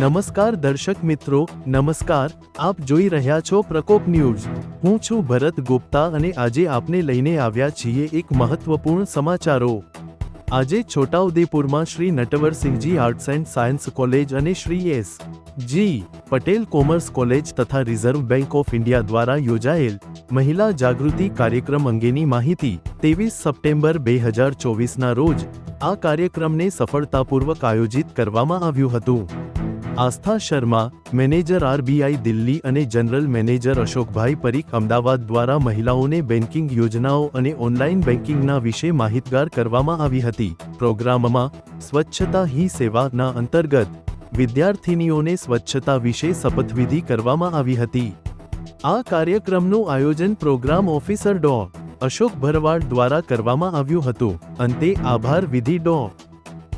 નમસ્કાર દર્શક મિત્રો, નમસ્કાર. આપ જોઈ રહ્યા છો પ્રકોપ ન્યૂઝ. હું છું ભરત ગુપ્તા અને આજે આપને લઈને આવ્યા છીએ એક મહત્વપૂર્ણ સમાચારો. આજે છોટાઉદેપુરમાં Shri Natwarsinhji arts and science college અને Shri S. G. Patel commerce college તથા રિઝર્વ બેંક ઓફ ઇન્ડિયા દ્વારા યોજાયેલ મહિલા જાગૃતિ કાર્યક્રમ અંગેની માહિતી ત્રેવીસ સપ્ટેમ્બર બે હજાર ચોવીસના રોજ આ કાર્યક્રમને સફળતાપૂર્વક આયોજિત કરવામાં આવ્યું હતું. આસ્થા શર્મા, મેનેજર આરબીઆઈ દિલ્હી અને જનરલ મેનેજર અશોકભાઈ પરીખ અમદાવાદ દ્વારા મહિલાઓને બેન્કિંગ યોજનાઓ અને ઓનલાઈન બેન્કિંગના વિશે માહિતગાર કરવામાં આવી હતી. પ્રોગ્રામમાં, સ્વચ્છતા હી સેવાના અંતર્ગત, વિદ્યાર્થિનીઓને સ્વચ્છતા વિશે શપથવિધિ કરવામાં આવી હતી. આ કાર્યક્રમનું આયોજન પ્રોગ્રામ ઓફિસર ડો. અશોક ભરવાડ દ્વારા કરવામાં આવ્યું હતું. અંતે આભાર વિધિ ડો.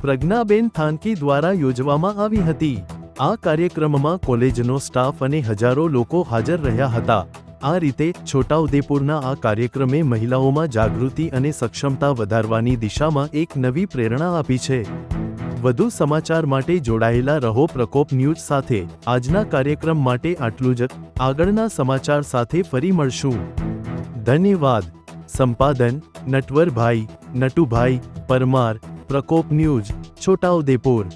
પ્રજ્ઞાબેન થાનકી દ્વારા યોજવામાં આવી હતી. આ કાર્યક્રમમાં કોલેજનો સ્ટાફ અને હજારો લોકો હાજર રહ્યા હતા. આ રીતે છોટાઉદેપુરના આ કાર્યક્રમે મહિલાઓમાં જાગૃતિ અને સક્ષમતા વધારવાની દિશામાં એક નવી પ્રેરણા આપી છે. વધુ સમાચાર માટે જોડાયેલા રહો પ્રકોપ ન્યૂઝ સાથે. આજના કાર્યક્રમ માટે આટલું જ. આગળના સમાચાર સાથે ફરી મળશું. ધન્યવાદ. સંપાદન, નટવરભાઈ, નટુભાઈ પરમાર, પ્રકોપ ન્યૂઝ, છોટાઉદેપુર.